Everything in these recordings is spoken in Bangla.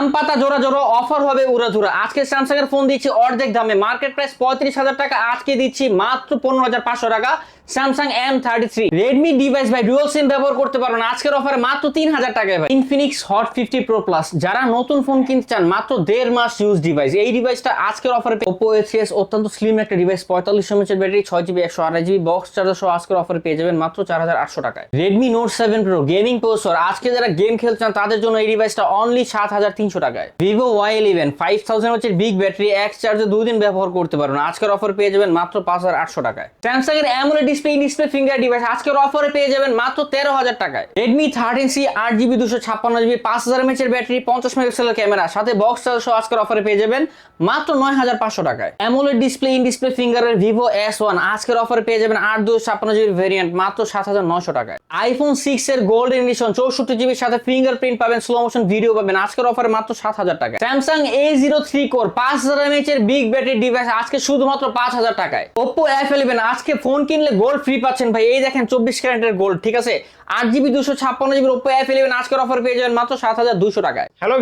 আম পাতা জোড়া জোড়া অফার হবে উড়াধুরা আজকে স্যামসাং এর ফোন দিচ্ছি অর্ধেক দামে। মার্কেট প্রাইস পঁয়ত্রিশ হাজার টাকা, আজকে দিচ্ছি মাত্র পনেরো হাজার পাঁচশো টাকা। Samsung M thirty three Redmi device ভাই ডুয়াল সিম ব্যবহার করতে পারো না। আজকের অফারে মাত্র তিন হাজার টাকায় ভাই। Infinix hot fifty pro plus যারা নতুন ফোন কিনতে চান, মাত্র দেড় মাস ইউজ ডিভাইস এই ডিভাইসটা আজকের অফারে ওপো এস অত্যন্ত স্লিম একটা ডিভাইস পঁয়তাল্লিশ এমএচের ব্যাটারি ছয় জিবি একশো আঠাশ জিবি বক্স চার্জার সহ আজকের অফারে পেয়ে যাবেন মাত্র চার হাজার আটশো টাকায়। Redmi Note seven pro gaming processor আজকে যারা গেম খেলতে চান, তাদের জন্য এই ডিভাইসটা অনলি সাত হাজার তিনশো টাকায়। Vivo Y eleven five thousand হচ্ছে বিগ ব্যাটারি এক চার্জে দুদিন ব্যবহার করতে পারবেন। আজকের অফার পেয়ে যাবেন মাত্র পাঁচ হাজার আটশো টাকায়। স্যামসাং এর AMOLED display display finger device আজকের অফারে পেয়ে যাবেন মাত্র তেরো হাজার টাকায়। রেডমি থার্টিন সি আট জিবি দুশো ছাপ্পান্ন জিবি পাঁচ হাজার এমএচ এর ব্যাটারি পঞ্চাশ মেগাপিক্সেলের ক্যামেরা সাথে বক্স চার্জ আজকের অফারে পেয়ে যাবেন মাত্র নয় হাজার পাঁচশো টাকায়। অ্যামোলেড ডিসপ্লে ইন ডিসপ্লে ফিঙ্গারের ভিভো এস ওয়ান আজকের অফারে পেয়ে যাবেন আট দুশো ছাপ্পান্ন জিবি ভেরিয়েন্ট মাত্র সাত হাজার নয়শো টাকায়। আইফোন সিক্স এর গোল্ড এডিশন চৌষট্টি জিবির সাথে ফিঙ্গারপ্রিন্ট পাবেন স্লো মোশন ভিডিও পাবেন। আজকের অফারে মাত্র সাত হাজার টাকা Samsung A zero three core পাঁচ হাজার এমএচ এর বিগ ব্যাটারি ডিভাইস আজকে শুধুমাত্র পাঁচ হাজার টাকায়। ওপো এফ ইলেভেন আজকে ফোন কিনলে গোল্ড ফ্রি পাচ্ছেন ভাই। এই দেখেন চব্বিশ ক্যারেন্টের গোল্ড ঠিক আছে? আট জিবি দুশো ছাপ্পান্ন ওপো এফ ইলেভেন আজকের অফার পেয়ে যাবেন মাত্র সাত হাজার দুশো টাকায় হ্যালো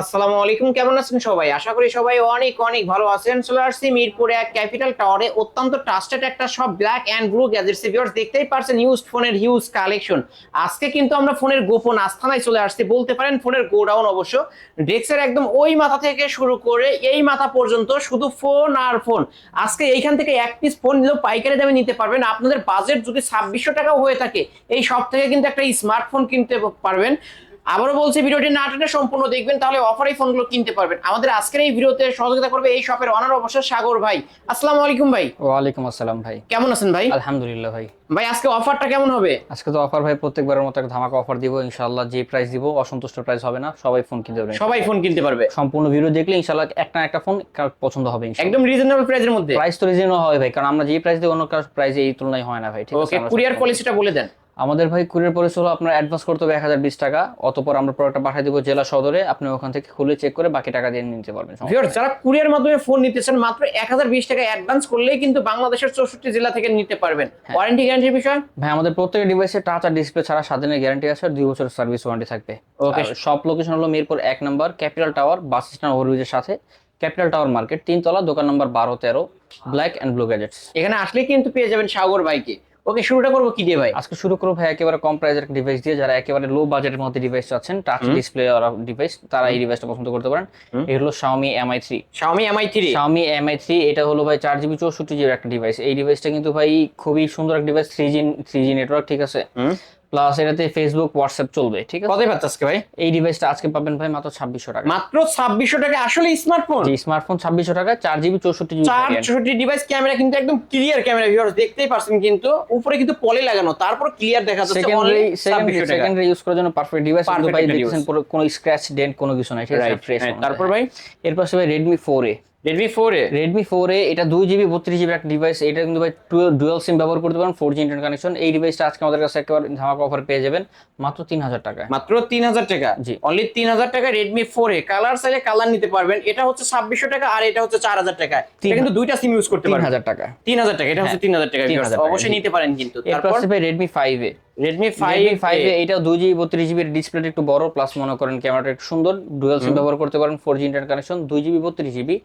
আসসালামু আলাইকুম। কেমন আছেন সবাই? আশা করি সবাই অনেক অনেক ভালো আছেন। মিরপুরে এক ক্যাপিটাল টাওয়ারে অত্যন্ত ট্রাস্টেড একটা সব black and blue gadgets viewers দেখতেই পারছেন ইউজ ফোনের হিউজ কালেকশন আজকে কিন্তু আমরা ফোনের গোপন আস্থানায় চলে আসছি। বলতে পারেন ফোনের গোডাউন অবশ্য। ডেস্কের একদম ওই মাথা থেকে শুরু করে এই মাথা পর্যন্ত শুধু ফোন আর ফোন আজকে এইখান থেকে এক পিস ফোন নিলেও পাইকারি দামে নিতে পারবেন। আপনাদের বাজেট যদি ছাব্বিশশো টাকাও হয়ে থাকে, এই সব থেকে কিন্তু একটা স্মার্টফোন কিনতে পারবেন। আবারও বলছি ভিডিওটি না টেনে সম্পূর্ণ দেখবেন তাহলে অফার এই ফোনগুলো কিনতে পারবেন। আমাদের আজকের এই ভিডিওতে সহযোগিতা করবে এই শপের অনার অবশ্য সাগর ভাই। আসসালামু আলাইকুম ভাই। ওয়ালাইকুম আসসালাম ভাই। কেমন আছেন ভাই? আলহামদুলিল্লাহ ভাই। ভাই আজকে অফারটা কেমন হবে? আজকে তো অফার ভাই প্রত্যেকবারের মতো একটা ধামাকা অফার দিব ইনশাআল্লাহ যে প্রাইস দিব অসন্তুষ্ট প্রাইস হবে না সবাই ফোন কিনতে পারবে। সবাই ফোন কিনতে পারবে। সম্পূর্ণ ভিডিও দেখলে ইনশাআল্লাহ একটা না একটা ফোন কার পছন্দ হবে একদম রিজনেবল প্রাইসের মধ্যে। প্রাইস তো রিজনেবল হয় ভাই কারণ আমরা যে প্রাইস দিই অন্য কার প্রাইস এই তুলনায় হয় না ভাই ঠিক আছে? কুরিয়ার পলিসিটা বলে দেন। আমাদের ভাই কুরিয়ার পলিসি হলো আপনার অ্যাডভান্স করতে হবে এক হাজার বিশ টাকা অতপর আমরা প্রোডাক্টটা পাঠিয়ে দেবো জেলা সদরে আপনি ওখান থেকে খুলে চেক করে বাকি টাকা দিয়ে নিতে পারবেন যারা কুরিয়ার মাধ্যমে ফোন নিতেছেন মাত্র এক হাজার বিশ টাকা অ্যাডভান্স করলেই কিন্তু বাংলাদেশের চৌষট্টি জেলা থেকে নিতে পারবেন। ওয়ারেন্টি গ্যারান্টির বিষয়? ভাই আমাদের প্রত্যেকটা ডিভাইসে টাচ আর ডিসপ্লে ছাড়া সাত দিনের গ্যারান্টি আছে আর দুই বছরের সার্ভিস ওয়ারেন্টি থাকবে। ওকে সব লোকেশন হলো মিরপুর এক নম্বর ক্যাপিটাল টাওয়ার বাস স্ট্যান্ড ওভারব্রিজের সাথে। ক্যাপিটাল টাওয়ার মার্কেট তিনতলা দোকান নম্বর বারো তেরো ব্ল্যাক অ্যান্ড ব্লু গ্যাজেটস এখানে আসলে কিন্তু পেয়ে যাবেন সাগর ভাইকে। ওকে শুরুটা করব কি দিয়ে ভাই? আজকে শুরু করব ভাই একেবারে কম প্রাইজের ডিভাইস দিয়ে যারা একেবারে লো বাজেটের মধ্যে ডিভাইস চাচ্ছেন টাচ ডিসপ্লে ডিভাইস তারা এই ডিভাইসটা পছন্দ করতে পারেন। এই হলো Xiaomi Mi 3 Xiaomi Mi 3 Xiaomi Mi 3 এটা হলো ভাই চার জিবি চৌষট্টি জিবির একটা ডিভাইস এই ডিভাইসটা কিন্তু ভাই খুবই সুন্দর একটা device three G three G network ঠিক আছে। প্লাস এটাতে ফেসবুক হোয়াটসঅ্যাপ চলবে ঠিক আছে? কতই পাচ্ছে আজকে ভাই? এই ডিভাইসটা আজকে পাবেন ভাই মাত্র ছাব্বিশশো টাকা। মাত্র ছাব্বিশশো টাকা আসলে স্মার্টফোন জি স্মার্টফোন ছাব্বিশশো টাকা চার জিবি চৌষট্টি জিবি চার চৌষট্টি ডিভাইস ক্যামেরা কিন্তু একদম ক্লিয়ার ক্যামেরা ভিউয়ার্স দেখতেই পারছেন কিন্তু উপরে কিন্তু পলি লাগানো তারপর ক্লিয়ার দেখা যাচ্ছে সেকেন্ডারি 2600 টাকা। সেকেন্ডারি ইউজ করার জন্য পারফেক্ট ডিভাইস কিন্তু ভাই। পুরো কোনো স্ক্র্যাচ ডেন্ট কোনো কিছু নাই ঠিক আছে? ফ্রেশ তারপর ভাই? এরপর আছে ভাই four A Redmi four A? Redmi four A এটা দুই জিবি বত্রিশ জিবি একটা ডিভাইস এটা কিন্তু ভাই ডুয়েল সিম ব্যবহার করতে পারেন ফোর জি ইন্টারনেট কানেকশন এই ডিভাইসটা আজকে আমাদের কাছে একেবারে ধামাকা অফার পেয়ে যাবেন মাত্র তিন হাজার টাকা মাত্র তিন হাজার টাকা? জি। অনলি তিন হাজার টাকা রেডমি ফোর এ। কালার চাইলে কালার নিতে পারবেন। এটা হচ্ছে ছাব্বিশশো টাকা আর এটা হচ্ছে চার হাজার টাকা কিন্তু দুইটা সিম ইউজ করতে পারেন হাজার টাকা। তিন হাজার টাকা। এটা হচ্ছে তিন হাজার টাকা 3000 viewers। টাকা, অবশ্যই নিতে পারেন কিন্তু। তারপর? Redmi five A. Redmi five five এটা দুই জিবি বত্রিশ জিবির ডিসপ্লেটা একটু বড় প্লাস মনে করেন ক্যামেরাটা একটু সুন্দর ডুয়েল সিম ব্যবহার করতে পারেন ফোর জি ইন্টারনেট কানেকশন দুই জিবি বত্রিশ জিবি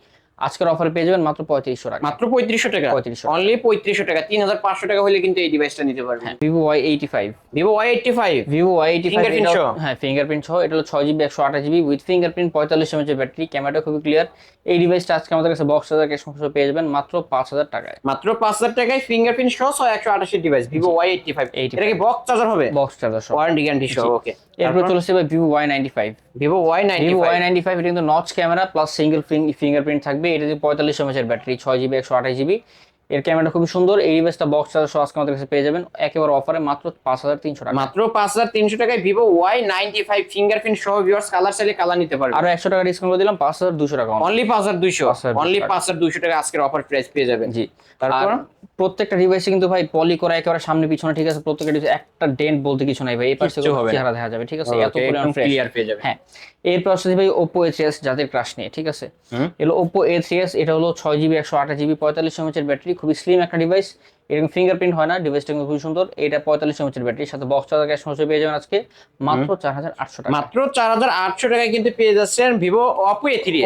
আজকের অফারে পেয়ে যাবেন মাত্র পঁয়ত্রিশশো টাকা। মাত্র পঁয়ত্রিশশো টাকা? 3500 অনলি পঁয়ত্রিশশো টাকা। তিন হাজার পাঁচশো টাকা হলে কিন্তু এই ডিভাইসটা নিতে পারবেন। Vivo Y eighty five Vivo Y eighty five Vivo Y eighty five? হ্যাঁ ফিঙ্গারপ্রিন্ট সহ। এটা হলো ছয় জিবি একশো আঠাশ জিবি উইথ ফিঙ্গারপ্রিন্ট পঁয়তাল্লিশ এমএচ ব্যাটারি ক্যামেরাটা খুবই ক্লিয়ার এই ডিভাইসটা আজকে আমাদের কাছে বক্স হাজার ক্যাশ পেয়ে যাবেন মাত্র পাঁচ হাজার টাকায়। মাত্র পাঁচ হাজার টাকায় ফিঙ্গারপ্রিন্ট সহ ছয় একশো আঠাশি device Vivo Y eighty five 85 এটা কি বক্স চার্জার হবে? বক্স চার্জার সহ। ওয়ারেন্টি গ্যারান্টি সহ ওকে এরপর চলে ভাই Vivo Y ninety five Vivo Y ninety Y ninety five এটা কিন্তু notch camera plus single fingerprint থাকবে। এটা যে পঁয়তাল্লিশ এমএচের ব্যাটারি ছয় জিবি একশো আঠাশ জিবি এর ক্যামেরাটা খুবই সুন্দর। এই ডিভাইসটা বক্স চার্জার সহ আজকে আমাদের কাছে পেয়ে যাবেন। একেবারে অফারে মাত্র পাঁচ হাজার তিনশো টাকা। মাত্র পাঁচ হাজার তিনশো টাকায় Vivo Y ninety five fingerprint সহ ভিউয়ার্স কালার চাইলে কালার নিতে পারবেন। আরও একশো টাকা ডিসকাউন্ট করে দিলাম পাঁচ হাজার দুশো টাকা। অনলি পাঁচ হাজার দুইশো। অনলি পাঁচ হাজার দুইশো টাকা আজকের অফার প্রাইস পেয়ে যাবেন। জি। তারপর? প্রত্যেকটা ডিভাইসে কিন্তু ভাই পলি করা একেবারে সামনে পিছনে ঠিক আছে? প্রত্যেকটা ডিভাইসে একটা ডেন্ট বলতে কিছু নাই ভাই। এই পাশে হবে চেহারা দেখা যাবে ঠিক আছে? এত পরিমাণ ক্লিয়ার পেয়ে যাবেন। হ্যাঁ। এরপর আসছে ভাই ওপো এ থ্রি যাদের ক্রাশ নিয়ে ঠিক আছে। এলো ওপো এ থ্রি এটা হলো ছয় জিবি একশো আঠাশ জিবি পঁয়তাল্লিশ এমএচের ব্যাটারি খুবই স্লিম একটা ডিভাইস এরকম ফিঙ্গারপ্রিন্ট হয় না ডিভাইসটা কিন্তু খুবই সুন্দর। এটা পঁয়তাল্লিশ এমএচের ব্যাটারি সাথে বক্স চার্জার ক্যাশ মশে পেয়ে যাবেন আজকে। মাত্র চার হাজার আটশো টাকা। মাত্র চার হাজার আটশো টাকায় কিন্তু পেয়ে যাচ্ছেন ভিভো অপো এ থ্রি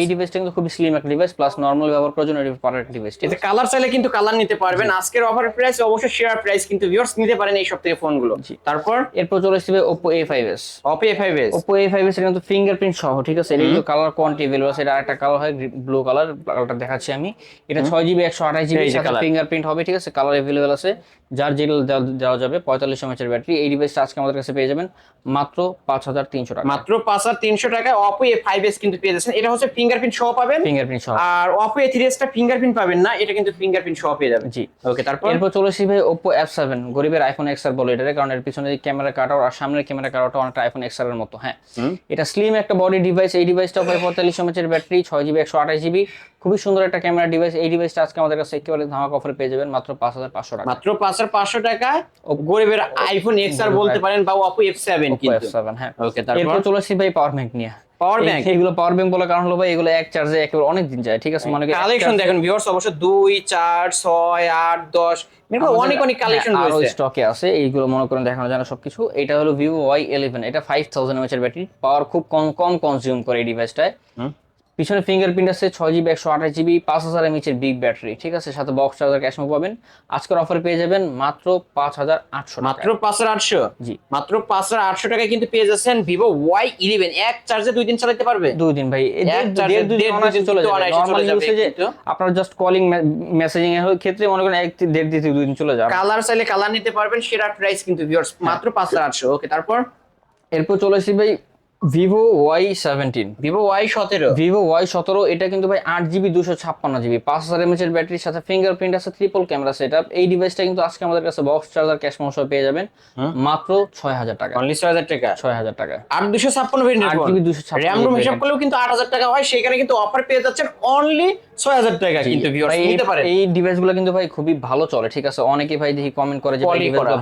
এই ডিভাইসটা কিন্তু খুবই স্লিম একটা ডিভাইস প্লাস নর্মাল ব্যবহার করার জন্য পারফেক্ট ডিভাইস এতে কালার চাইলে কিন্তু কালার নিতে পারবেন। আজকের অফার প্রাইস অবশ্যই শেয়ার প্রাইস কিন্তু ভিউয়ার্স নিতে পারেন এই সব থেকে ফোনগুলো তারপর? এরপর চলে আসবে Oppo A five S Oppo A five S Oppo A five S কিন্তু ফিঙ্গারপ্রিন্ট সহ ঠিক আছে? এর কিন্তু কালার কোয়ান্টিটি ভ্যালু আছে। এটা আরেকটা কালার হয় ব্লু কালার কালারটা দেখাচ্ছি আমি। এটা ছয় জিবি একশো আঠাশ জিবি ফিঙ্গারপ্রিন্ট হবে ঠিক আছে? কালার অ্যাভেলেবেল আছে। যার জেল দেওয়া যাবে পঁয়তাল্লিশ এমএচের ব্যাটারি এই ডিভাইসটা আজকে আমাদের কাছে পেয়ে যাবেন মাত্র পাঁচ হাজার তিনশো টাকা। মাত্র পাঁচ হাজার তিনশো টাকায় অপো এ ফাইভ এস কিন্তু পেয়ে যাচ্ছেন। এটা হচ্ছে ফিঙ্গারপ্রিন্ট সহ পাবেন। ফিঙ্গারপ্রিন্ট সহ। আর অপো এ থ্রি এসটা ফিঙ্গারপ্রিন্ট পাবেন না এটা কিন্তু ফিঙ্গারপ্রিন্ট সহ পেয়ে যাবেন। জি। ওকে তারপর? এরপর চলে এসেছি ভাই ওপো এফ সেভেন গরিবের আইফোন এক্স আর বলে এটারে কারণ এর পিছনে ক্যামেরা কাটাও আর সামনের ক্যামেরা কাটাওটা অনেকটা আইফোন এক্স আর এর মতো হ্যাঁ। এটা স্লিম একটা বডি ডিভাইস এই ডিভাইসটা ভাই পঁয়তাল্লিশ এমএচের ব্যাটারি ছয় জিবি একশো আঠাশ জিবি খুবই সুন্দর একটা ক্যামেরা ডিভাইস এই ডিভাইসটা আজকে আমাদের কাছে একেবারে ধামাক অফারে পেয়ে যাবেন মাত্র পাঁচ হাজার পাঁচশো টাকা। মাত্র পাঁচ হাজার পাঁচশো টাকায় গরিবের আইফোন এক্স আর বলতে পারেন বা অপো এফ সেভেন কিন্তু। F7 হ্যাঁ। ওকে তারপর? এরপর চলে আসি ভাই পাওয়ার ব্যাংক নিয়ে। পাওয়ার ব্যাংক এগুলো পাওয়ার ব্যাংক বলার কারণ হলো ভাই এগুলো এক চার্জে একেবারে অনেক দিন যায় ঠিক আছে? মানে কালেকশন দেখেন ভিউয়ার্স অবশ্য দুই চার ছয় আট দশ এরকম আমাদের- অনেক অনেক কালেকশন হ্যাঁ, রয়েছে। স্টকে আছে এইগুলো মনে করেন দেখানো যায় না সবকিছু। এটা হলো ওয়াই ইলেভেন এটা ফাইভ থাউজেন্ড এমএচ এর ব্যাটারি পাওয়ার খুব কম কম কনজিউম করে এই ডিভাইসটায়। পিছনে ফিঙ্গারপ্রিন্ট আছে ছয় জিবি একশো আঠাশ জিবি পাঁচ হাজার এমএচ এর বিগ ব্যাটারি ঠিক আছে? সাথে বক্স চার্জার ক্যাশমো পাবেন। আজকের অফারে পেয়ে যাবেন মাত্র পাঁচ হাজার আটশো মাত্র পাঁচ হাজার আটশো? জি। মাত্র পাঁচ হাজার আটশো টাকায় কিন্তু পেয়ে যাচ্ছেন ভিভো ওয়াই ইলেভেন এক চার্জে দুই দিন চালাতে পারবে? দুই দিন ভাই। চলে যাবে। আপনার জাস্ট কলিং মেসেজিং এর ক্ষেত্রে মনে করেন এক দেড় দিন দুই দিন চলে যাবে। কালার চাইলে কালার নিতে পারবেন সেরা প্রাইস কিন্তু ভিউয়ার্স মাত্র পাঁচ হাজার আটশো। ওকে তারপর? এরপর চলে আসি ভাই Vivo Y seventeen Vivo Y সতেরো। ভিভো ওয়াই সতেরো এটা কিন্তু ভাই আট জিবি দুশো ছাপ্পান্ন জিবি পাঁচ হাজার এমএচ এর ব্যাটারির সাথে ফিঙ্গারপ্রিন্ট আছে ট্রিপল ক্যামেরা সেট এই ডিভাইসটা কিন্তু আজকে আমাদের কাছে বক্স চার্জার ক্যাশ মশা পেয়ে যাবেন। মাত্র ছয় হাজার টাকা। অনলি ছয় হাজার টাকা? ছয় হাজার টাকা। আট দুশো ছাপ্পান্ন আট জিবি দুশো র্যাম রুম হিসাব করলেও কিন্তু আট হাজার টাকা হয় সেখানে কিন্তু অফার পেয়ে যাচ্ছেন অনলি ছয় হাজার টাকা। কিন্তু নিতে পারেন। এই ডিভাইসগুলো কিন্তু ভাই খুবই ভালো চলে ঠিক আছে? অনেকে ভাই দেখি কমেন্ট করে যে।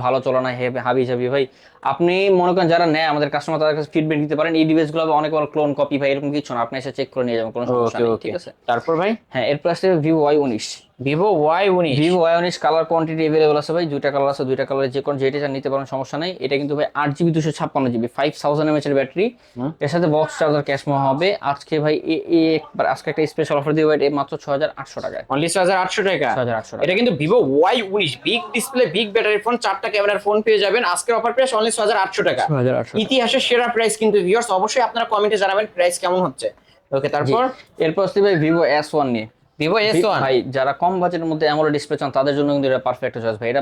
ভালো চলে না হাবি যাবি ভাই আপনি মনে করেন যারা নেয় আমাদের কাস্টমার তাদের কাছে ফিডব্যাক দিতে পারেন এই ডিভাইসগুলো অনেক বড় ক্লোন কপি ভাই এরকম কিছু না। আপনি এসে চেক করে নিয়ে যাবেন কোনো সমস্যা নেই ঠিক আছে? তারপর ভাই? হ্যাঁ এরপর আসছে ভিউ ওয়াই উনিশ। ভিভো ওয়াই উনিশ ভিভো ওয়াই উনিশ কালার কোয়ান্টিটি অ্যাভেলেবল আছে ভাই দুইটা কালার আছে দুইটা কালারে যে কোনো যেটা চান নিতে পারেন সমস্যা নাই। এটা কিন্তু ভাই আট জিবি দুশো ছাপ্পান্ন জিবি ফাইভ থাউজেন্ড এমএচ এর ব্যাটারি এর সাথে বক্স চার্জার ক্যাশ হবে। আজকে ভাই এ- একবার আজকে একটা স্পেশাল অফার দিয়ে ভাই মাত্র ছয় হাজার আটশো টাকা অনলি ছয় হাজার আটশো টাকা? ছয় হাজার আটশো টাকা। এটা কিন্তু ভিভো ওয়াই উনিশ big display big battery phone চারটা ক্যামেরার ফোন পেয়ে যাবেন। আজকের অফার প্রাইস অনলি ছয় হাজার আটশো টাকা। ছয় হাজার আটশো ইতিহাসের সেরা প্রাইস কিন্তু ভিউয়ার্স অবশ্যই আপনারা কমেন্টে জানাবেন প্রাইস কেমন হচ্ছে। ওকে তারপর? এরপর আসছে ভাই ভিভো এস ওয়ান নিয়ে। ভিভো এস ওয়ান ভাই যারা কম বাজেটের মধ্যে অ্যামোলেড ডিসপ্লে চান তাদের জন্য কিন্তু এটা পারফেক্ট চয়েস ভাই। এটা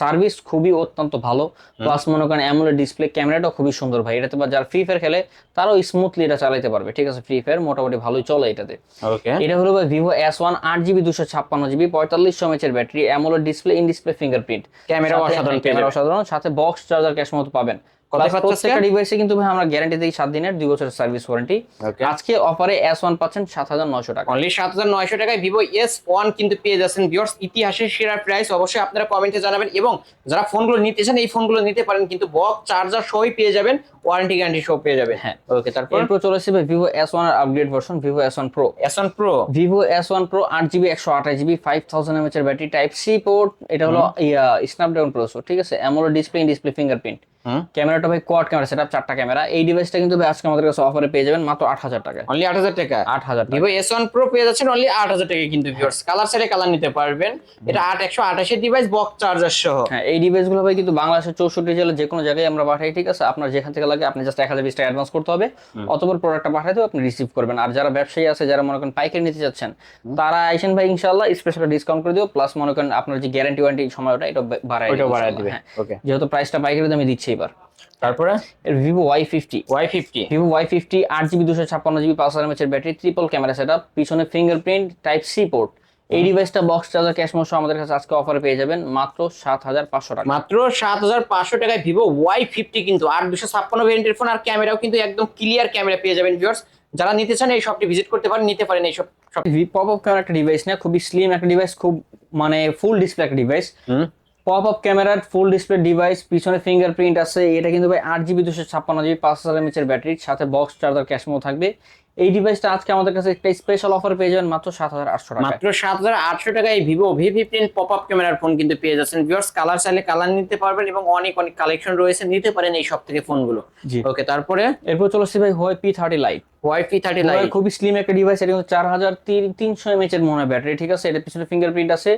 সার্ভিস খুবই অত্যন্ত ভালো প্লাস মনে করেন অ্যামোলেড ডিসপ্লে ক্যামেরাটাও খুবই সুন্দর ভাই। এটাতে বা যারা ফ্রি ফায়ার খেলে তারাও স্মুথলি এটা চালাতে পারবে ঠিক আছে? ফ্রি ফায়ার মোটামুটি ভালোই চলে এটাতে। ওকে এটা হলো ভাই ভিভো এস ওয়ান আট জিবি দুশো ছাপ্পান্ন জিবি পঁয়তাল্লিশশো এমএচের battery AMOLED display in display fingerprint camera অসাধারণ ক্যামেরা অসাধারণ সাথে বক্স চার্জার ক্যাশ মতো পাবেন। প্রত্যেকটা ডিভাইসে কিন্তু ভাই আমরা গ্যারান্টি দিই সাত দিনের দুই বছরের সার্ভিস ওয়ারেন্টি. আজকে অফারে এস ওয়ান পাচ্ছেন সাত হাজার নয়শো টাকা। অনলি সাত হাজার নয়শো টাকায় ভিভো এস ওয়ান কিন্তু পেয়ে যাচ্ছেন ইতিহাসের সেরা প্রাইস অবশ্যই আপনারা কমেন্টে জানাবেন এবং যারা ফোনগুলো নিতে চান এই ফোনগুলো নিতে পারেন কিন্তু চার্জার সহই পেয়ে যাবেন ওয়ারেন্টি গ্যারান্টি সহ পেয়ে যাবেন। হ্যাঁ। ওকে তারপর? এরপর চলে Vivo S one upgrade version Vivo S one pro S one pro Vivo S one pro আট জিবি একশো আঠাশ জিবি ফাইভ থাউজেন্ড এমএচ এর ব্যাটারি টাইপ সি পোর্ট এটা হলো স্ন্যাপড্রাগন প্রসেসর ঠিক আছে ডিসপ্লে ডিসপ্লে ফিঙ্গারপ্রিন্ট হুম ক্যামেরাটা ভাই কোয়াড ক্যামেরা সেটআপ চারটা ক্যামেরা। এই ডিভাইসটা কিন্তু ভাই আজকে আমাদের কাছে অফারে পেয়ে যাবেন মাত্র আট হাজার টাকা অনলি আট হাজার টাকা? আট হাজার টাকা। ভিভো এস ওয়ান প্রো পেয়ে যাচ্ছেন অনলি আট হাজার টাকা কিন্তু ভিউয়ার্স কালার সাইডে কালার নিতে পারবেন। এটা আট একশো আঠাশের ডিভাইস বক্স চার্জার সহ। হ্যাঁ এই ডিভাইসগুলো ভাই কিন্তু বাংলাদেশের চৌষট্টি জেলার যে কোনো জায়গায় আমরা পাঠাই ঠিক আছে? আপনার যেখান থেকে লাগে আপনি জাস্ট এক হাজার বিশ টাকা অ্যাডভান্স করতে হবে। অতপর প্রোডাক্টটা পাঠাতে আপনি রিসিভ করবেন। আর যারা ব্যবসায়ী আছে যারা মনে করেন পাইকারি নিতে যাচ্ছেন তারা আইসেন ভাই ইনশাল্লাহ স্পেশাল ডিসকাউন্ট করে দিও। প্লাস মনে করেন আপনার যে গ্যারান্টি ওয়ারেন্টি সময়টা এটা বাড়ায় বাড়ায় দিবে। হ্যাঁ। ওকে যেহেতু প্রাইসটা পাইকারি দামে দিচ্ছে। এবার। তারপরে? এর Vivo Y fifty Y fifty Vivo Y fifty আট জিবি দুশো ছাপ্পান্ন জিবি পাঁচ হাজার এমএচের battery triple camera set up পিছনে ফিঙ্গারপ্রিন্ট টাইপ সি পোর্ট এই ডিভাইসটা বক্স চার্জার ক্যাশ মোশো আমাদের কাছে আজকে অফারে পেয়ে যাবেন মাত্র সাত হাজার পাঁচশো টাকা। মাত্র সাত হাজার পাঁচশো টাকায় ভিভো ওয়াই ফিফটি কিন্তু আর দুশো ছাপ্পান্ন ভেরিয়েন্টের ফোন আর ক্যামেরাও কিন্তু একদম ক্লিয়ার ক্যামেরা পেয়ে যাবেন ভিউয়ার্স যারা নিতে চান এই শপটি ভিজিট করতে পারেন নিতে পারেন এই সব শপ পপ আপ একটা ডিভাইস না খুবই স্লিম একটা ডিভাইস খুব মানে ফুল ডিসপ্লে একটা ডিভাইস পপ আপ ক্যামেরার ফুল ডিসপ্লে ডিভাইস পিছনে ফিঙ্গারপ্রিন্ট আছে এটা কিন্তু ভাই আট জিবি দুশো ছাপ্পান্ন জিবি পাঁচ হাজার এমএচের ব্যাটারির সাথে বক্স চার্জার ক্যাশমো থাকবে। এই ডিভাইসটা আজকে আমাদের কাছে একটা স্পেশাল অফার পেয়ে যাবেন মাত্র সাত হাজার আটশো টাকা মাত্র সাত হাজার আটশো টাকায় Vivo V fifteen pop up ক্যামেরার ফোন কিন্তু পেয়ে যাচ্ছেন। ভিউয়ার্স কালার চাইলে কালার নিতে পারবেন এবং অনেক অনেক কালেকশন রয়েছে নিতে পারেন এই সব থেকে ফোনগুলো ওকে তারপরে? এরপর চলে আসছি ভাই হয় পি থার্টি লাইট ওয়াইফি থার্টি লাইট খুবই স্লিম একটা ডিভাইস এটা কিন্তু চার হাজার তিনশো এমএচ এর মনে হয় ব্যাটারি ঠিক আছে? এটা পিছনে ফিঙ্গারপ্রিন্ট আছে।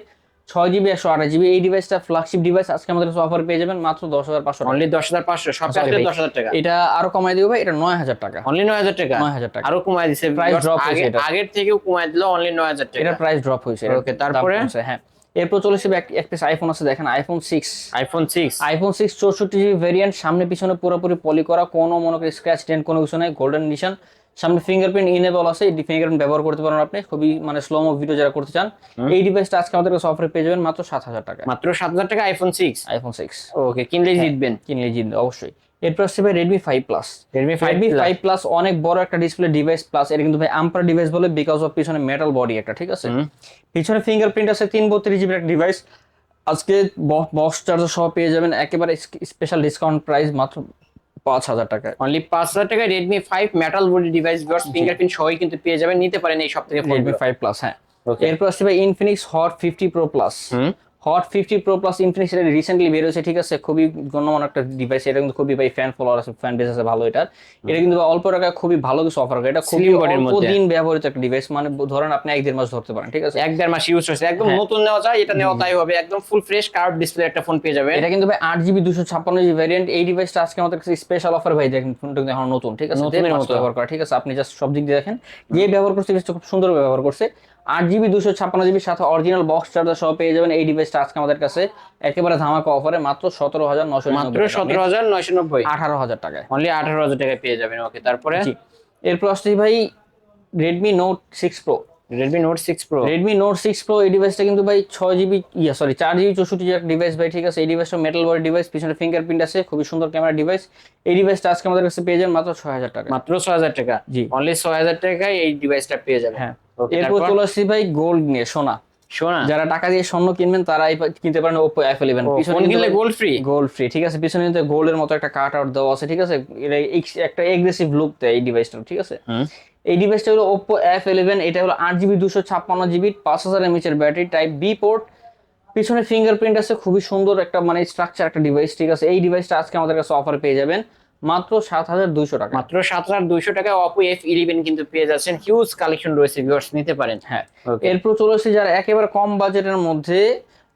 ছয় জিবি একশো আঠাশ জিবি এই ডিভাইসটা ফ্ল্যাগশিপ ডিভাইস আজকে আমাদের কাছে অফার পেয়ে যাবেন মাত্র দশ হাজার পাঁচশো অনলি দশ হাজার পাঁচশো সব দশ হাজার টাকা। এটা আরও কমাই দিব এটা নয় হাজার টাকা। অনলি নয় হাজার টাকা? নয় হাজার টাকা। আরও কমায় দিছে। Viewers, drop হয়েছে আগের থেকেও কমায় দিল অনলি নয় হাজার টাকা। এটা প্রাইস ড্রপ হয়েছে। দাম তারপরে? হ্যাঁ। এরপর চলে আসবে এক পিস আইফোন আছে দেখেন iPhone six iPhone six iPhone six চৌষট্টি জিবি ভেরিয়েন্ট সামনে পিছনে পুরোপুরি পলি করা কোনো মনে করি স্ক্র্যাচ ডেন্ট কোনো কিছু নাই গোল্ডেন নিশান সামনে ফিঙ্গারপ্রিন্ট ইনেবল আছে এই ফিঙ্গারপ্রিন্ট ব্যবহার করতে পারেন আপনি। খুবই মানে স্লোমো ভিডিও যারা করতে চান এই ডিভাইসটা আজকে আমাদের কাছে অফারে পেয়ে যাবেন মাত্র সাত হাজার টাকা মাত্র সাত হাজার টাকা iPhone six iPhone six okay কিনলেই হ্যাঁ। জিতবেন। কিনলে জিতবে অবশ্যই। এরপর আসছে ভাই Redmi five plus Redmi Redmi five plus অনেক বড় একটা ডিসপ্লে ডিভাইস প্লাস এটা কিন্তু ভাই আম্পার ডিভাইস বলে বিকজ অফ পিছনে মেটাল বডি একটা ঠিক আছে? পিছনে ফিঙ্গারপ্রিন্ট আছে তিন বত্রিশ জিবির একটা ডিভাইস আজকে বক্স চার্জার সহ পেয়ে যাবেন একেবারে স্পেশাল ডিসকাউন্ট প্রাইস মাত্র পাঁচ হাজার টাকায়। অনলি পাঁচ হাজার টাকা Redmi five metal body device viewers fingerprint সহই কিন্তু পেয়ে যাবেন। নিতে পারেন এই সব থেকে রেডমি ফাইভ প্লাস হ্যাঁ. এরপর আসছে ভাই Infinix Hot fifty pro plus Hot fifty pro plus Infinix এটা রিসেন্টলি বের হয়েছে ঠিক আছে? খুবই গণ্যমান একটা ডিভাইস এটা কিন্তু খুবই ভাই ফ্যান ফলোয়ার আছে ফ্যান বেস আছে ভালো এটার। এটা কিন্তু অল্প টাকায় খুবই ভালো কিছু অফার করে। এটা খুবই অল্প দিন ব্যবহৃত একটা ডিভাইস মানে ধরেন আপনি এক দেড় মাস ধরতে পারেন ঠিক আছে? এক দেড় মাস ইউজ হয়েছে। একদম হ্যাঁ। নতুন নেওয়া যায় এটা নেওয়া তাই হবে। একদম ফুল ফ্রেশ কার্ভ ডিসপ্লে একটা ফোন পেয়ে যাবে এটা কিন্তু ভাই আট জিবি দুশো ছাপ্পান্ন জিবি ভ্যারিয়েন্ট এই ডিভাইসটা আজকে আমাদের কাছে স্পেশাল অফার ভাই দেখেন ফোনটা কিন্তু এখন নতুন ঠিক আছে। ব্যবহার করা ঠিক আছে? আপনি জাস্ট সব দিক দিয়ে দেখেন। যে ব্যবহার করছে খুব সুন্দর ব্যবহার করছে। আট জিবি দুশো ছাপ্পান্ন জিবির সাথে অরিজিনাল বক্স চার্জার সহ পেয়ে যাবেন এই ডিভাইসটা আজকে আমাদের কাছে। একেবারে ধামাকা অফারে মাত্র সতেরো হাজার নশো মাত্র সতেরো হাজার নয়শো নব্বই আঠারো হাজার টাকায়। অনলি আঠারো হাজার টাকায় পেয়ে যাবেন ওকে তারপরে? এরপর আসছি ভাই Redmi Note six pro Redmi Note six pro Redmi Note six pro এই ডিভাইসটা কিন্তু ভাই ছয় জিবি ইয়া সরি চার জিবি চৌষট্টি ডিভাইস ভাই ঠিক আছে? এই ডিভাইসটা মেটাল বডি ডিভাইস পিছনে ফিঙ্গারপ্রিন্ট আছে খুবই সুন্দর ক্যামেরা ডিভাইস এই ডিভাইসটা আজকে আমাদের কাছে পেয়ে যাবেন মাত্র ছয় হাজার টাকা মাত্র ছয় হাজার টাকা। জি। অনলি ছয় হাজার টাকায় এই ডিভাইসটা পেয়ে যাবেন। হ্যাঁ। এরপর? চলে আসছি ভাই গোল্ড নিয়ে সোনা। শোনা যারা টাকা দিয়ে স্বর্ণ কিনবেন তারাই কিনতে পারেন ওপো এফ ইলেভেন ফোন কিনলে গোল্ড ফ্রি গোল্ড ফ্রি ঠিক আছে? পিছনে কিন্তু গোল্ডের মতো একটা কাট আউট দেওয়া আছে ঠিক আছে? একটা এগ্রেসিভ লুক দেয় এই ডিভাইসটা ঠিক আছে? এই ডিভাইসটা হলো ওপো এফ ইলেভেন এটা হলো আট জিবি দুশো ছাপ্পান্ন জিবি পাঁচ হাজার এমএচ এর ব্যাটারি টাইপ বি পোর্ট পিছনে ফিঙ্গারপ্রিন্ট আছে খুবই সুন্দর একটা মানে স্ট্রাকচার একটা ডিভাইস ঠিক আছে? এই ডিভাইসটা আজকে আমাদের কাছে অফার পেয়ে যাবেন। মাত্র সাত হাজার দুইশো টাকা। মাত্র সাত হাজার দুইশো টাকায় অপো এফ ইলেভেন কিন্তু পেয়ে যাচ্ছেন। হিউজ কালেকশন রয়েছে ভিউয়ার্স নিতে পারেন। হ্যাঁ এরপর চলে আসছে যারা একেবারে কম বাজেটের মধ্যে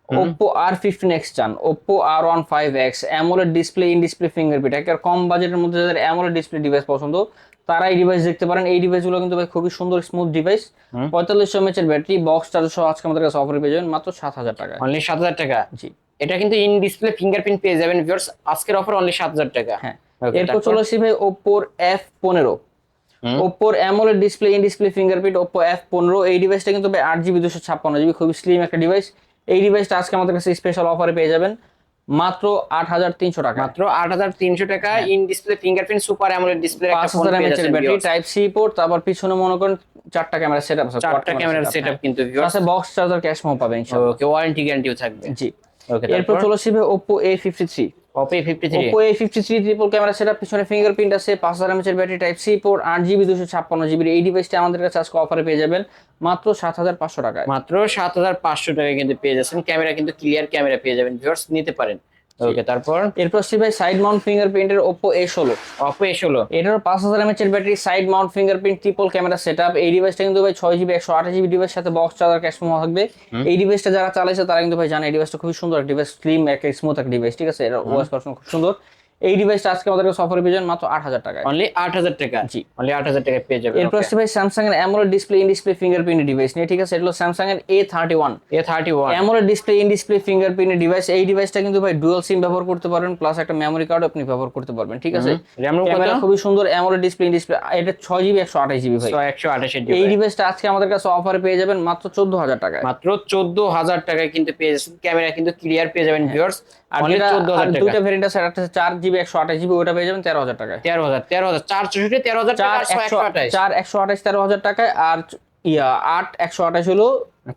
ওপো আর ফিফটিন এক্স চান। Oppo R one five X AMOLED display in display fingerprint একেবারে কম বাজেটের মধ্যে যাদের অ্যামোলেড ডিসপ্লে ডিভাইস পছন্দ তারা এই ডিভাইস দেখতে পারেন। এই ডিভাইসগুলো কিন্তু ভাই খুবই সুন্দর স্মুথ ডিভাইস। পঁয়তাল্লিশশো এর ব্যাটারি বক্স চার্জ সহ আজকে আমাদের কাছে অফার পেয়ে যাবেন মাত্র সাত হাজার টাকা অনলি সাত হাজার টাকা? জি। এটা কিন্তু ইন ডিসপ্লে ফিঙ্গারপ্রিন্ট পেয়ে যাবেন ভিউয়ার্স আজকের অফার অনলি সাত হাজার টাকা। হ্যাঁ। এরপর চলে আসি ভাই ওপোর এফ পনেরো। ওপোর AMOLED display in display fingerprint Oppo F পনেরো। এই ডিভাইসটা কিন্তু ভাই আট জিবি দুশো ছাপ্পান্ন জিবি খুবই স্লিম একটা ডিভাইস এই ডিভাইসটা আজকে আমাদের কাছে স্পেশাল অফারে পেয়ে যাবেন। মাত্র আট হাজার তিনশো টাকা মাত্র আট হাজার তিনশো টাকা in display fingerprint super AMOLED display পাঁচ হাজার এমএচের ব্যাটারি টাইপ সি পোর্ট তারপর পিছনে মনে করেন চারটা ক্যামেরা সেটআপ আছে চারটা ক্যামেরা সেট আপ কিন্তু আছে বক্স চার্জার ক্যাশ মো পাবেন ওকে ওয়ারেন্টি গ্যারান্টিও থাকবে। জি। এরপর চলে আসবে fifty A53 Oppo A53 fifty three triple camera সেটা পিছনে ফিঙ্গারপ্রিন্ট আছে পাঁচ হাজার mAh battery type C four আট জিবি দুশো ছাপ্পান্ন 256GB এই ডিভাইসটি আমাদের কাছে আজকে অফারে পেয়ে যাবেন মাত্র 7500 টাকায়। মাত্র 7500 টাকায় কিন্তু পেয়ে যাচ্ছেন। ক্যামেরা কিন্তু ক্লিয়ার ক্যামেরা পেয়ে যাবেন। ভিউয়ার্স নিতে পারেন। ওকে তারপর? এরপর সি ভাই সাইড মাউন্ট ফিঙ্গারপ্রিন্টের ওপো এ ষোলো। ওপো এ ষোলো। এটার পাঁচ হাজার এমএচের battery side mount fingerprint triple camera set up এই ডিভাইসটা কিন্তু ভাই ছয় জিবি একশো আঠাশ জিবি ডিভাইস সাথে বক্স চার্জার ক্যাশ মেমো থাকবে। এই ডিভাইসটা যারা চালাইছে তারা কিন্তু ভাই জানে এই ডিভাইসটা খুবই সুন্দর ডিভাইস স্লিম একটা স্মুথ একটা ডিভাইস ঠিক আছে? এটা ওয়াশ পার্সন খুব সুন্দর। এই ডিভাইসটা আজকে আমাদের সফরে পেয়ে যাবেন মাত্র আট হাজার টাকায়। অনলি আট হাজার টাকা? জি। অনলি আট হাজার টাকায় পেয়ে যাবেন এরপর আসছে ভাই স্যামসাং এর AMOLED display in display fingerprint device নিয়ে ঠিক আছে? এটা হলো স্যামসাং এর A thirty one A thirty one AMOLED display in display fingerprint device এই ডিভাইসটা কিন্তু ভাই ডুয়াল সিম ব্যবহার করতে পারবেন প্লাস একটা মেমোরি কার্ড আপনি ব্যবহার করতে পারবেন ঠিক আছে? ক্যামেরা খুবই সুন্দর অ্যামোলেড ডিসপ্লে ইন ডিসপ্লে এটা ছয় জিবি একশো আঠাশ জিবি ভাই। একশো আঠাশের এই ডিভাইসটা আজকে আমাদের কাছে অফারে পেয়ে যাবেন মাত্র চোদ্দ হাজার টাকায়। মাত্র চোদ্দ হাজার টাকায় কিন্তু পেয়ে যাচ্ছেন ক্যামেরা কিন্তু ক্লিয়ার পেয়ে যাবেন ভিউয়ার্স আর চোদ্দ আর টাকা। দুইটা ভেরিয়েন্ট আছে একটা চার জিবি একশো আঠাশ জিবি ওটা পেয়ে যাবেন তেরো হাজার টাকায়। তেরো হাজার তেরো হাজার চার চৌষট্টি তেরো হাজার চার একশো আঠাশ। চার একশো আঠাশ তেরো হাজার টাকায় আর ইয়া আট একশো আঠাশ হলো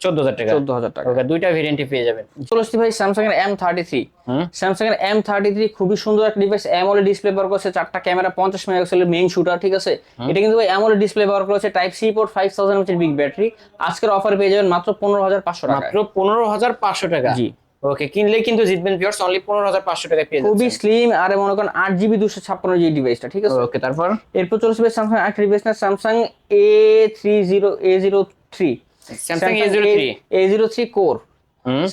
চোদ্দ হাজার টাকা। চোদ্দ হাজার টাকা। দুইটা ভেরিয়েন্টে পেয়ে যাবেন। চলে ভাই স্যামসাং এর এম থার্টি থ্রি স্যামসাং এর এম থার্টি থ্রি খুবই সুন্দর একটা ডিভাইস অ্যামোলে ডিসপ্লে ব্যবহার করছে চারটা ক্যামেরা পঞ্চাশ মেগাপিক্সেলের মেইন শুটার ঠিক আছে? এটা কিন্তু ভাই অ্যামোলে ডিসপ্লে ব্যবহার করেছে type C port five thousand big battery আজকের অফারে পেয়ে যাবেন মাত্র পনেরো হাজার পাঁচশো টাকা মাত্র পনেরো হাজার পাঁচশো টাকা। জি। ওকে কিনলে কিন্তু জিতবেন ভিউয়ার্স অনলি পনেরো হাজার পাঁচশো টাকা পেয়ে খুবই স্লিম আর মনে করেন আট জিবি দুশো ছাপ্পান্ন জি ডিভাইসটা ঠিক আছে? ওকে তারপর? এরপর চলে আসবে স্যামসাং আর ডিভাইস না Samsung A three zero A zero three Samsung A zero three A zero three core hmm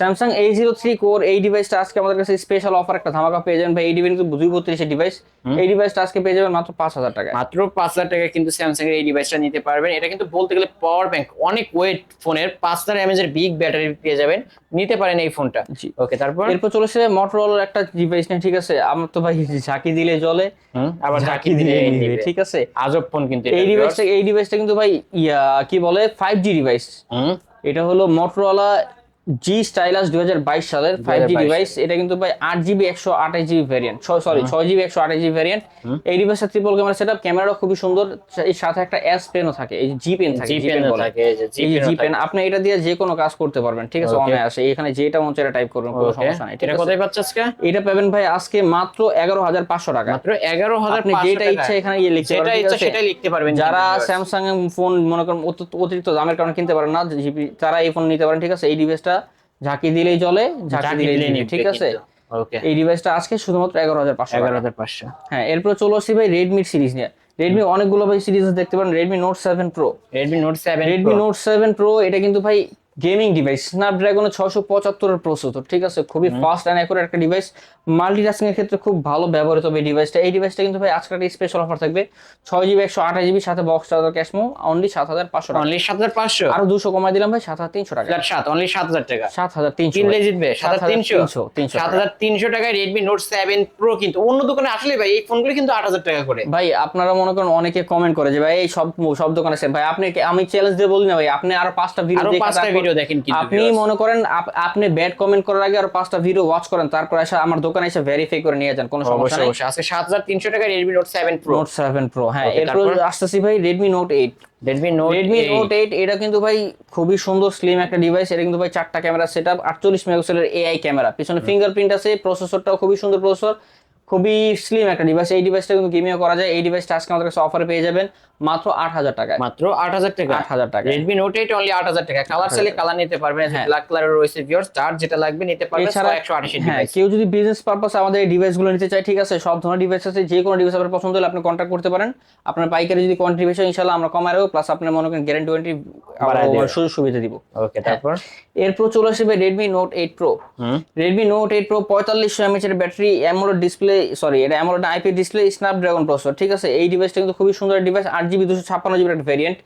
Samsung A zero three core এই ডিভাইসটা আজকে আমাদের কাছে স্পেশাল অফার একটা ধামাকা পেয়ে যাবেন। ভাই এই ডিভাইস কিন্তু দুই বত্রিশের ডিভাইস এই ডিভাইসটা আজকে পেয়ে যাবেন মাত্র পাঁচ হাজার টাকা মাত্র পাঁচ হাজার টাকা কিন্তু স্যামসাং এর এই ডিভাইসটা নিতে পারবেন। এটা কিন্তু বলতে গেলে পাওয়ার ব্যাংক অনেক ওয়েট ফোনের পাঁচ হাজার এমএজ এর বিগ ব্যাটারি পেয়ে যাবেন। নিতে পারেন এই ফোনটা। ওকে তারপর? এরপর চলে আসবে মোটরোলার একটা ডিভাইস নিয়ে ঠিক আছে? আমার তো ভাই ঝাঁকি দিলে জলে আবার ঝাঁকি দিলে। ঠিক আছে? আজব ফোন কিন্তু এই ডিভাইসটা এই ডিভাইসটা কিন্তু ভাই ইয়া কি বলে? ফাইভ জি ডিভাইস এটা হলো মোটরোলা জি স্টাইলাস দুই হাজার বাইশ সালের ফাইভ জি ডিভাইস এটা কিন্তু ভাই আট জিবি একশো আঠাশ জিবি ভ্যারিয়েন্ট সরি ছয় জিবি একশো আঠাশ জিবি ভ্যারিয়েন্ট এই ডিভাইসের ট্রিপল ক্যামেরা সেট আপ ক্যামেরাটা খুবই সুন্দর। এর সাথে একটা এস পেনও থাকে এই জি পেন থাকে জি পেন থাকে এই জি পেন আপনি এটা দিয়ে যে কোনো কাজ করতে পারবেন ঠিক আছে. অনে আসে এখানে যেটা মন চায় টাইপ করবেন কোনো সমস্যা নেই এটা কোথায় পাচ্ছ আজকে? এটা পাবেন ভাই আজকে মাত্র এগারো হাজার পাঁচশো টাকা মাত্র এগারো হাজার আপনি যেটা ইচ্ছা এখানে গিয়ে লিখতে পারবেন ঠিক ইচ্ছা সেটাই লিখতে পারবেন যারা। স্যামসাং ফোন মনে করেন অতিরিক্ত দামের কারণে কিনতে পারেন না তারা এই ফোন নিতে পারেন ঠিক আছে? এই ডিভাইসটা ঝাঁকি দিলেই চলে ঝাঁকি দিলেই নিবে, ঠিক আছে? ওকে এই ডিভাইসটা আজকে শুধুমাত্র এগারো হাজার পাঁচশো এগারো হাজার পাঁচশো। হ্যাঁ এরপর চলে আসছি ভাই রেডমি সিরিজ নিয়ে। রেডমি অনেকগুলো ভাই সিরিজ দেখতে পারেন Redmi Note seven pro Redmi Note seven Redmi Note seven pro এটা কিন্তু ভাই গেমিং ডিভাইস। স্ন্যাপড্রাগন ছশো পঁচাত্তরের প্রসেসর ঠিক আছে? খুবই ফাস্ট অ্যান্ড অ্যাকুরেট একটা ডিভাইস মাল্টিটাস্কিং এর ক্ষেত্রে খুব ভালো ব্যবহৃত হবে এই ডিভাইসটা এই ডিভাইসটা কিন্তু ভাই আজকে একটা স্পেশাল অফার থাকবে। ছয় জিবি একশো আঠাশ জিবি সাথে বক্স চার্জার ক্যাশমো অনলি সাত হাজার পাঁচশো টাকা। অনলি সাত হাজার পাঁচশো? আরও দুশো কমাই দিলাম ভাই সাত হাজার তিনশো টাকা। সাত অনলি সাত হাজার টাকা। সাত হাজার তিনশো। কিনলে জিতবে সাত হাজার তিনশো তিনশো। সাত হাজার তিনশো টাকায় রেডমি নোট সেভেন প্রো কিন্তু অন্য দোকানে আসলে ভাই এই ফোনগুলো কিন্তু আট হাজার টাকা করে। ভাই আপনারা মনে করেন অনেকে কমেন্ট করে যে ভাই এই সব সব দোকানে। ভাই আপনি আমি চ্যালেঞ্জ দিয়ে বলি না ভাই আপনি আরও পাঁচটা ভিডিও আরও পাঁচটা ভিডিও দেখেন কিন্তু আপনি মনে করেন আপনি ব্যাড কমেন্ট করার আগে আর পাঁচটা ভিডিও ওয়াচ করেন তারপর এসে আমার দোকানে এসে ভেরিফাই করে নিয়ে যান কোনো সমস্যা নেই। অবশ্যই। আজকে সাত হাজার তিনশো টাকায় Redmi Note seven pro Note seven pro হ্যাঁ এরপর? আসতেছি ভাই Redmi Note eight Redmi Note Redmi Note eight এটা কিন্তু ভাই খুবই সুন্দর স্লিম একটা ডিভাইস এটা কিন্তু ভাই চারটা ক্যামেরা সেট আপ আটচল্লিশ মেগাপিক্সেলের এআই ক্যামেরা পিছনে ফিঙ্গারপ্রিন্ট আছে প্রসেসরটাও খুবই সুন্দর প্রসেসর খুবই স্লিম একটা ডিভাইস এই ডিভাইসটা কিন্তু গেমিংও করা যায় এই ডিভাইসটা আজকে আমাদের কাছে অফারে পেয়ে যাবেন। মাত্র আট হাজার টাকায়। মাত্র আট হাজার টাকা। আট হাজার টাকা রেডমি নোট এইট অনলি আট হাজার টাকা কালার চাইলে কালার নিতে পারবেন হ্যাঁ। ব্ল্যাক কালার রয়েছে ভিউয়ার্স চার্জ যেটা লাগবে নিতে পারবেন এছাড়া একশো আঠাশি হ্যাঁ কেউ যদি বিজনেস পারপাসে আমাদের এই ডিভাইসগুলো নিতে চায় ঠিক আছে সব ধরনের ডিভাইস আছে যে কোনো ডিভাইস আপনার পছন্দ হলে আপনি কন্ট্যাক্ট করতে পারেন। আপনার পাইকারি যদি হয়, ইনশাল্লাহ আমরা কমাই রাখব প্লাস আপনার মনে করেন গ্যারান্টি ওয়ারেন্টি সুযোগ সুবিধা দিব। ওকে তারপর? এরপর চলে আসবে Redmi Note eight pro Redmi Note eight pro পঁয়তাল্লিশশো এমএচ এর ব্যাটারি অ্যামোলেড ডিসপ্লে সরি এটা AMOLED IP display Snapdragon processor ঠিক আছে? এই ডিভাইসটা কিন্তু খুবই সুন্দর ডিভাইস আট জিবি দুশো ছাপ্পান্ন জিবির একটা ভেরিয়েন্ট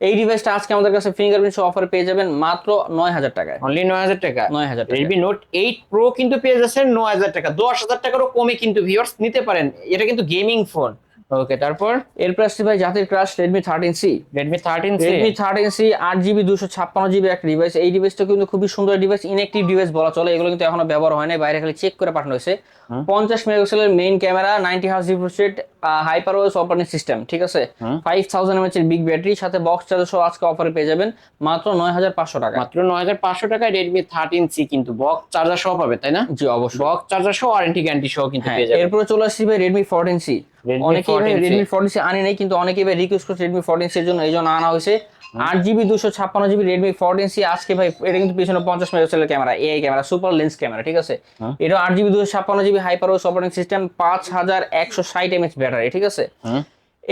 এই ডিভাইসটা আজকে আমাদের কাছে ফিঙ্গারপ্রিন্ট অফার পেয়ে যাবেন মাত্র নয় হাজার টাকায়। অনলি নয় হাজার টাকা। নয় হাজার রেডমি নোট এইট প্রো কিন্তু পেয়ে যাচ্ছেন নয় হাজার টাকা। দশ হাজার টাকারও কমে কিন্তু ভিউয়ার্স নিতে পারেন। এটা কিন্তু গেমিং ফোন ওকে তারপর এরপর আসছে ভাই জাতির crush Redmi thirteen C Redmi thirteen Redmi thirteen C আট জিবি দুশো ছাপ্পান্ন জিবি একটা ডিভাইস এই ডিভাইসটা কিন্তু খুবই সুন্দর ডিভাইস ইনএক্টিভ ডিভাইস বলা চলে। এগুলো কিন্তু এখনও ব্যবহার হয় না বাইরে খালি চেক করে পাঠানো হয়েছে। পঞ্চাশ মেগাপিক্সেলের main camera ninety hertz refresh hyper OS operating system ঠিক আছে? ফাইভ থাউজেন্ড এমএচ এর বিগ ব্যাটারি সাথে বক্স চার্জার সহ আজকে অফারে পেয়ে যাবেন মাত্র নয় হাজার পাঁচশো টাকা মাত্র নয় হাজার পাঁচশো টাকায় রেডমি থার্টিন সি কিন্তু বক্স চার্জার সহ পাবে তাই না? জি অবশ্যই। বক্স চার্জার সহ ওয়ারেন্টি গ্যারান্টি সহ কিন্তু হ্যাঁ পেয়ে যাবে এরপরে চলে আসছি ভাই রেডমি ফোরটিন সি অনেকেই ভাই রেডমি ফোরটিন আনি নাই কিন্তু অনেকেই ভাই রিকোয়েস্ট করছে রেডমি ফোরটিন এর জন্য এই জন্য আনা হয়েছে। আট জিবি দুশো ছাপ্পান্ন জিবি রেডমি ফোরটিন সি আজকে ভাই এটা কিন্তু পিছনে পঞ্চাশ মেগাপিক্সেলের camera AI camera super lens camera ঠিক আছে? এটা আট জিবি দুশো ছাপ্পান্ন জিবি হাইপার অপারেটিং সিস্টেম পাঁচ হাজার একশো ষাট এমএচ ব্যাটারি ঠিক আছে।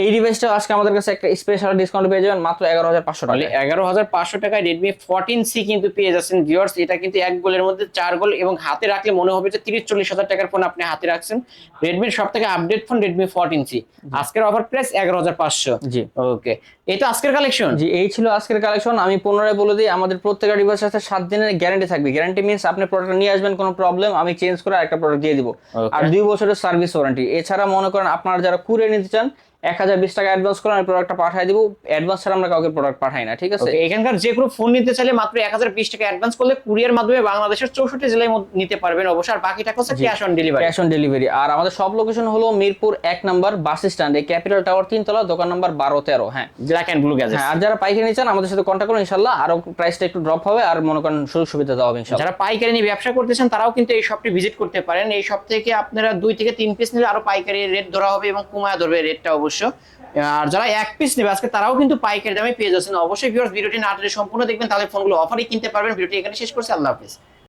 এই ডিভাইসটা আজকে আমাদের কাছে একটা স্পেশাল ডিসকাউন্ট পেয়ে যাবেন মাত্র এগারো হাজার পাঁচশো টাকা এগারো হাজার পাঁচশো টাকায় রেডমি ফোরটিন সি কিন্তু পেয়ে যাচ্ছেন ভিউয়ার্স এটা কিন্তু এক গোলের মধ্যে চার গোল এবং হাতে রাখলে মনে হবে যে তিরিশ চল্লিশ হাজার টাকার ফোন আপনি হাতে রাখছেন। রেডমির সব থেকে update phone Redmi fourteen C আজকের অফার প্রাইস এগারো হাজার পাঁচশো। জি। ওকে এটা আজকের কালেকশন জি এই ছিল আজকের কালেকশন আমি পুনরায় বলে দিই আমাদের প্রত্যেকটা ডিভাইসের সাথে সাত দিনের গ্যারান্টি থাকবে। গ্যারান্টি মিনস আপনি প্রোডাক্ট নিয়ে আসবেন কোনো প্রবলেম আমি চেঞ্জ করে আরেকটা প্রোডাক্ট দিয়ে দিব। আর দুই বছরের সার্ভিস ওয়ারেন্টি এছাড়া মনে করেন আপনারা যারা কুরিয়ার নিতে চান এক হাজার বিশ টাকা অ্যাডভান্স করে আমি প্রোডাক্টটা পাঠিয়ে দিব। অ্যাডভান্স ছাড়া আমরা কাউকে প্রোডাক্ট পাঠাই না ঠিক আছে? এখানকার যে কোনো ফোন নিতে চাইলে মাত্র এক হাজার বিশ টাকা অ্যাডভান্স করলে কুরিয়ার মাধ্যমে বাংলাদেশের চৌষট্টি জেলায় নিতে পারবেন অবশ্য আর বাকি টাকা হচ্ছে cash on delivery cash on delivery আর আমাদের সব লোকেশন হলো মিরপুর এক নাম্বার বাস স্ট্যান্ড এই ক্যাপিটাল টাওয়ার তিনতলা দোকান নাম্বার বারো তেরো হ্যাঁ। ব্ল্যাক অ্যান্ড ব্লু গ্যাজেট আর যারা পাইকারি নিচ্ছেন আমাদের সাথে কন্ট্যাক্ট করুন ইনশাল্লাহ আরও প্রাইসটা একটু ড্রপ হবে আর মনে করেন সুযোগ সুবিধা দেওয়া হবে যারা পাইকারি নিয়ে ব্যবসা করতেছেন তারাও কিন্তু এই শপটি ভিজিট করতে পারেন। এই শপ থেকে আপনারা দুই থেকে তিন পিস নিলে আরও পাইকারি রেট ধরা হবে এবং কমায় ধরবে রেটটা অবশ্য। আর যারা এক পিস নেবে, আজকে তারাও কিন্তু পাইকারি দামে পেয়ে যাচ্ছেন। অবশ্যই ভিউয়ার্স ভিডিওটি না সম্পূর্ণ দেখবেন, তাহলে ফোনগুলো অফারই কিনতে পারবেন। ভিডিওটি এখানে শেষ করছি। আল্লাহ হাফিজ।